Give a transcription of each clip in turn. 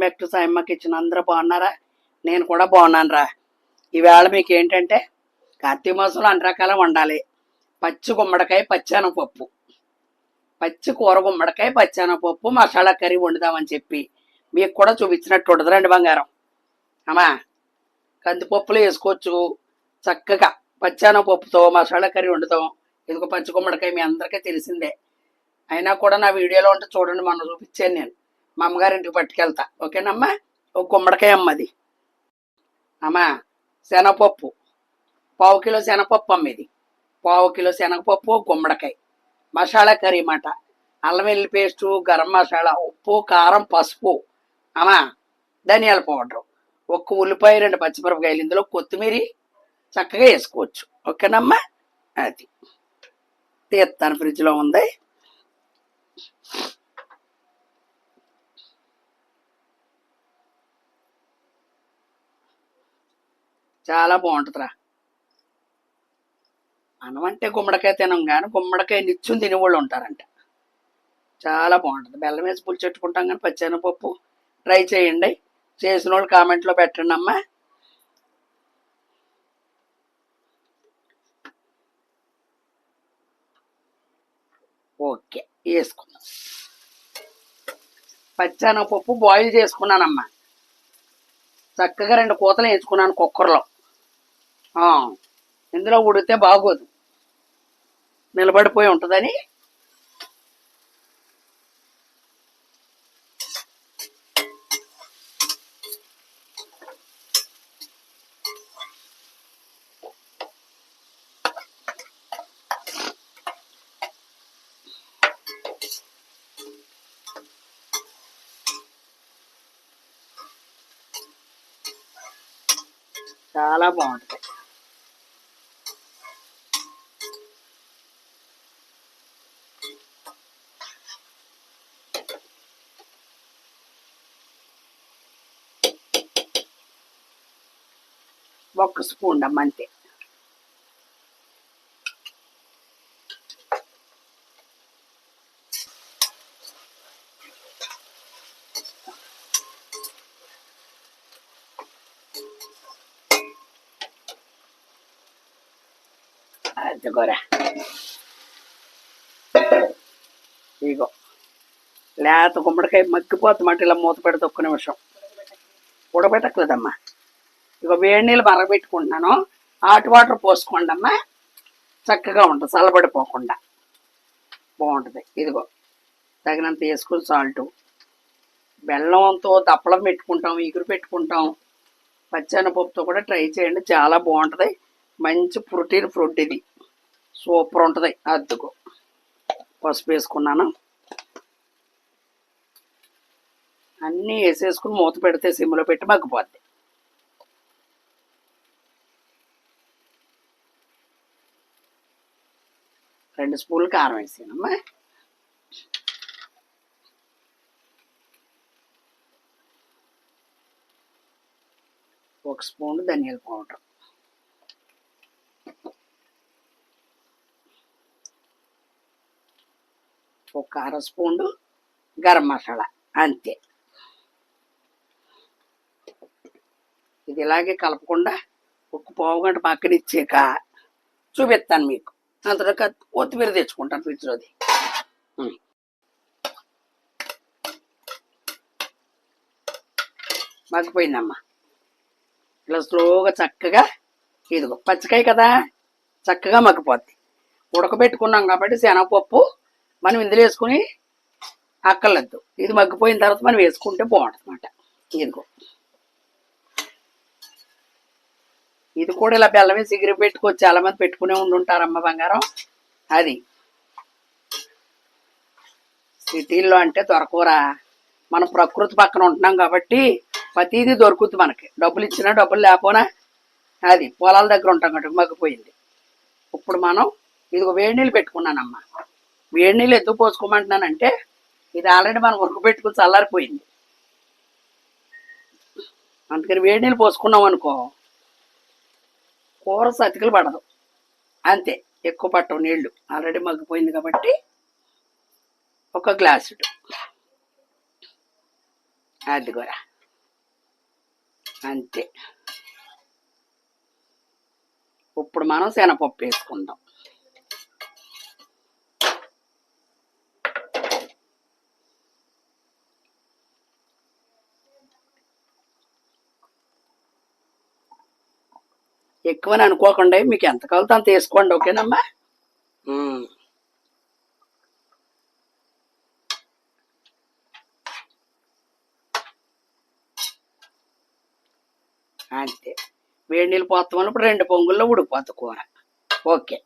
Back to Sayamma kitchen. అందరూ బాగున్నారా? నేను కూడా బాగున్నాను రా ఈవేళ మీకు ఏంటంటే కార్తీక మాసంలో అన్ని రకాల వండాలి. పచ్చి గుమ్మడికాయ పచ్చానపప్పు పచ్చి కూర గుమ్మడికాయ పచ్చానపప్పు మసాలా కర్రీ వండుదామని చెప్పి మీకు కూడా చూపించినట్టు ఉండదురండి బంగారం. అమ్మా కందిపప్పులు వేసుకోవచ్చు. చక్కగా పచ్చానపప్పుతో మసాలా కర్రీ వండుతాం. ఇదిగో పచ్చి గుమ్మడికాయ మీ అందరికీ తెలిసిందే. అయినా కూడా నా వీడియోలో ఉంటే చూడండి మొన్న చూపించాను నేను. మా అమ్మగారింటికి పట్టుకెళ్తా. ఓకేనమ్మా? ఒక గుమ్మడికాయ అమ్మది. అమ్మా శనగపప్పు. పావు కిలో శనగపప్పు అమ్మేది. పావు కిలో శనగపప్పు గుమ్మడికాయ. మసాలా కర్రీ మాట అల్లం వెల్లి పేస్టు గరం మసాలా ఉప్పు కారం పసుపు. అమ్మా ధనియాల పౌడర్. ఒక్క ఉల్లిపాయ రెండు పచ్చిమిరపకాయలు ఇందులో కొత్తిమీర చక్కగా వేసుకోవచ్చు. ఓకేనమ్మా? అది. తీస్తాను ఫ్రిడ్జ్లో ఉంది. చాలా బాగుంటుందిరా. అన్నం అంటే గుమ్మడికాయ తినం కానీ గుమ్మడికాయ నిత్యం తినేవాళ్ళు ఉంటారంట. చాలా బాగుంటుంది. బెల్లం వేసి పులిచెట్టుకుంటాం కానీ పచ్చెనపప్పు ట్రై చేయండి. చేసిన వాళ్ళు కామెంట్లో పెట్టండి అమ్మా. ఓకే వేసుకుందాం. పచ్చెనపప్పు బాయిల్ చేసుకున్నానమ్మా. చక్కగా రెండు కూతలు వేసుకున్నాను కుక్కర్లో. ఇందులో ఉడితే బాగోదు. నిలబడిపోయి ఉంటుందని చాలా బాగుంటుంది. ఒక్క స్పూన్ అమ్మ అంతే అదిగోరా ఇగో లేత గుమ్మడికాయ మగ్గిపోతామంటే ఇలా మూత పెడితే ఒక్క నిమిషం ఉడబెట్టట్లేదమ్మా ఇక వేడి నీళ్ళు మరగబెట్టుకుంటున్నాను. హాట్ వాటర్ పోసుకోండి అమ్మా చక్కగా ఉంటుంది చల్లబడిపోకుండా బాగుంటుంది. ఇదిగో తగినంత వేసుకుని సాల్ట్ బెల్లంతో దప్పలం పెట్టుకుంటాం ఇగురు పెట్టుకుంటాం. పచ్చనపప్పుతో కూడా ట్రై చేయండి చాలా బాగుంటుంది. మంచి ప్రోటీన్ ఫ్రూట్ ఇది. సూపర్ ఉంటుంది. అద్దుకు. పసుపు వేసుకున్నాను. అన్నీ వేసేసుకుని మూత పెడితే సిమ్లో పెట్టి మగ్గిపోద్ది. రెండు స్పూన్లు కారం వేసానమ్మా ఒక స్పూన్ ధనియాల పౌడర్. ఒక అర స్పూన్ గరం మసాలా అంతే. ఇది ఇలాగే కలపకుండా ఒక పావు గంట పక్కన ఇచ్చాక చూపిస్తాను మీకు. అంతదాకా కొత్తిమీర తెచ్చుకుంటాను ఫ్రిడ్జ్లోది. మగ్గిపోయిందమ్మా. ఇలా స్లోగా చక్కగా ఇదిగో పచ్చికాయ కదా చక్కగా మగ్గిపోద్ది. ఉడకబెట్టుకున్నాం కాబట్టి శనగపప్పు మనం ఇందులో వేసుకుని అక్కర్లేదు. ఇది మగ్గిపోయిన తర్వాత మనం వేసుకుంటే బాగుంటుంది అనమాట ఇదిగో. ఇది కూడా ఇలా బెల్లం వేసి ఎగిరి పెట్టుకోవచ్చు చాలా మంది పెట్టుకునే ఉండుంటారమ్మ బంగారం. అది. సిటీల్లో అంటే దొరకరా మనం ప్రకృతి పక్కన ఉంటున్నాం కాబట్టి ప్రతిదీ దొరుకుతుంది మనకి. డబ్బులు ఇచ్చినా డబ్బులు లేకపోనా అది పొలాల దగ్గర ఉంటాం కాబట్టి మగ్గిపోయింది. ఇప్పుడు మనం ఇదిగో వేడి నీళ్ళు పెట్టుకున్నానమ్మా. వేడి నీళ్ళు ఎందుకు పోసుకోమంటున్నానంటే ఇది ఆల్రెడీ మనం ఉరకు పెట్టుకుని చల్లారిపోయింది. అందుకని వేడి నీళ్ళు పోసుకున్నాం అనుకో కూర సతికలు పడదు. అంతే ఎక్కువ పట్టవు నీళ్ళు. ఆల్రెడీ మగ్గిపోయింది కాబట్టి ఒక గ్లాసుడు అది కూడా అంతే. ఇప్పుడు మనం శనగపప్పు వేసుకుందాం. ఎక్కువని అనుకోకుండా మీకు ఎంత కావాలో అంత వేసుకోండి ఓకేనమ్మా. అంతే. వేడి నీళ్ళు పోతామని ఇప్పుడు రెండు పొంగుల్లో ఉడికిపోతుంది కూర. ఓకే.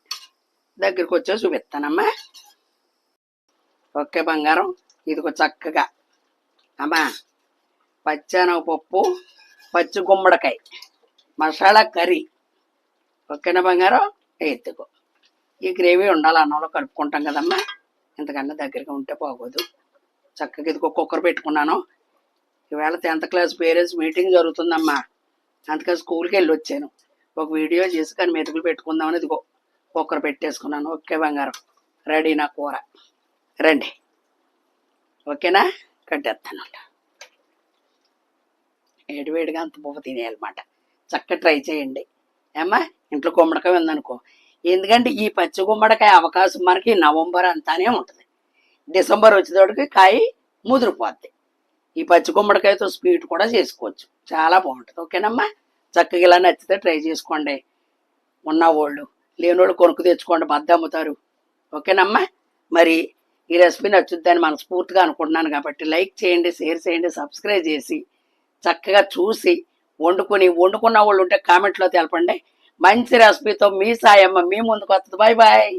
దగ్గరికి వచ్చే చూపిస్తానమ్మా. ఓకే బంగారం. ఇదిగో చక్కగా. అమ్మా పచ్చెనగపప్పు పచ్చి గుమ్మడికాయ మసాలా కర్రీ. ఓకేనా బంగారం ఎత్తుకో. ఈ గ్రేవీ ఉండాలి అన్నంలో కలుపుకుంటాం కదమ్మా. ఇంతకన్నా దగ్గరగా ఉంటే బాగోదు. చక్కగా ఇదిగో కుక్కర్ పెట్టుకున్నాను. ఈవేళ టెన్త్ క్లాస్ పేరెంట్స్ మీటింగ్ జరుగుతుందమ్మా. అందుకని స్కూల్కి వెళ్ళి వచ్చాను ఒక వీడియో చేసి కానీ మెతుకులు పెట్టుకుందామని ఇదిగో కుక్కర్ పెట్టేసుకున్నాను. ఓకే బంగారం. రెడీ నా కూర. రండి. ఓకేనా? కట్టేస్తాను వేడివేడిగా అంత బువ్వ తినేయాలన్నమాట. చక్కగా ట్రై చేయండి. ఏమ్మా? ఇంట్లో గుమ్మడికాయ ఉందనుకో. ఎందుకంటే ఈ పచ్చి గుమ్మడికాయ అవకాశం మనకి నవంబర్ అంతానే ఉంటుంది. డిసెంబర్ వచ్చేటోడికి కాయ ముదిరిపోద్ది. ఈ పచ్చి గుమ్మడికాయతో స్వీట్ కూడా చేసుకోవచ్చు. చాలా బాగుంటుంది. ఓకేనమ్మా? చక్కగా ఇలా నచ్చితే ట్రై చేసుకోండి. ఉన్నవాళ్ళు లేనోళ్ళు కొనుక్కు తెచ్చుకోండి మద్ద అమ్ముతారు. ఓకేనమ్మా? మరి ఈ రెసిపీ నచ్చుద్దని మనస్ఫూర్తిగా అనుకుంటున్నాను కాబట్టి లైక్ చేయండి షేర్ చేయండి సబ్స్క్రైబ్ చేసి చక్కగా చూసి వండుకొని వండుకున్న వాళ్ళు ఉంటే కామెంట్లో తెలపండి. మంచి రెసిపీతో మీ సాయమ్మ మీ ముందుకు వస్తుంది. Bye bye